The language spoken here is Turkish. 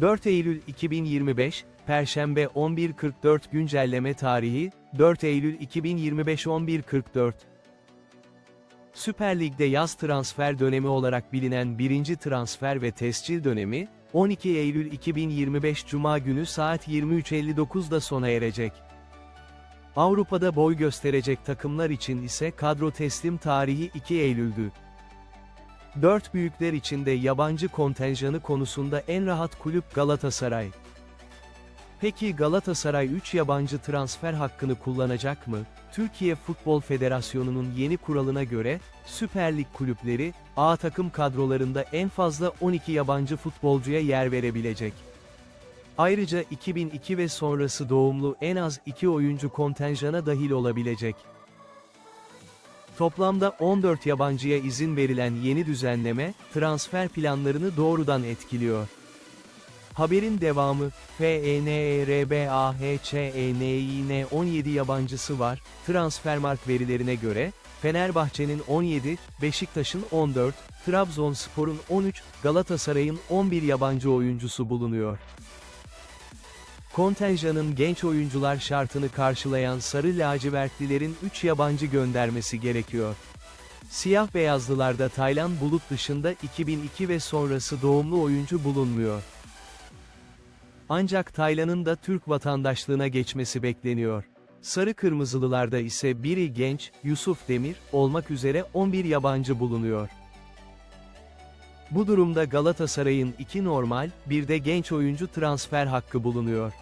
4 Eylül 2025, Perşembe 11.44 güncelleme tarihi, 4 Eylül 2025 11.44 Süper Lig'de yaz transfer dönemi olarak bilinen birinci transfer ve tescil dönemi, 12 Eylül 2025 Cuma günü saat 23.59'da sona erecek. Avrupa'da boy gösterecek takımlar için ise kadro teslim tarihi 2 Eylül'dü. Dört büyükler içinde yabancı kontenjanı konusunda en rahat kulüp Galatasaray. Peki Galatasaray 3 yabancı transfer hakkını kullanacak mı? Türkiye Futbol Federasyonu'nun yeni kuralına göre, Süper Lig kulüpleri, A takım kadrolarında en fazla 12 yabancı futbolcuya yer verebilecek. Ayrıca 2002 ve sonrası doğumlu en az 2 oyuncu kontenjana dahil olabilecek. Toplamda 14 yabancıya izin verilen yeni düzenleme, transfer planlarını doğrudan etkiliyor. Haberin devamı, E FENERBAHÇENİN 17 yabancısı var, Transfermarkt verilerine göre, Fenerbahçe'nin 17, Beşiktaş'ın 14, Trabzonspor'un 13, Galatasaray'ın 11 yabancı oyuncusu bulunuyor. Kontenjanın genç oyuncular şartını karşılayan Sarı Lacivertlilerin 3 yabancı göndermesi gerekiyor. Siyah beyazlılarda Taylan Bulut dışında 2002 ve sonrası doğumlu oyuncu bulunmuyor. Ancak Taylan'ın da Türk vatandaşlığına geçmesi bekleniyor. Sarı Kırmızılılarda ise biri genç, Yusuf Demir, olmak üzere 11 yabancı bulunuyor. Bu durumda Galatasaray'ın iki normal, bir de genç oyuncu transfer hakkı bulunuyor.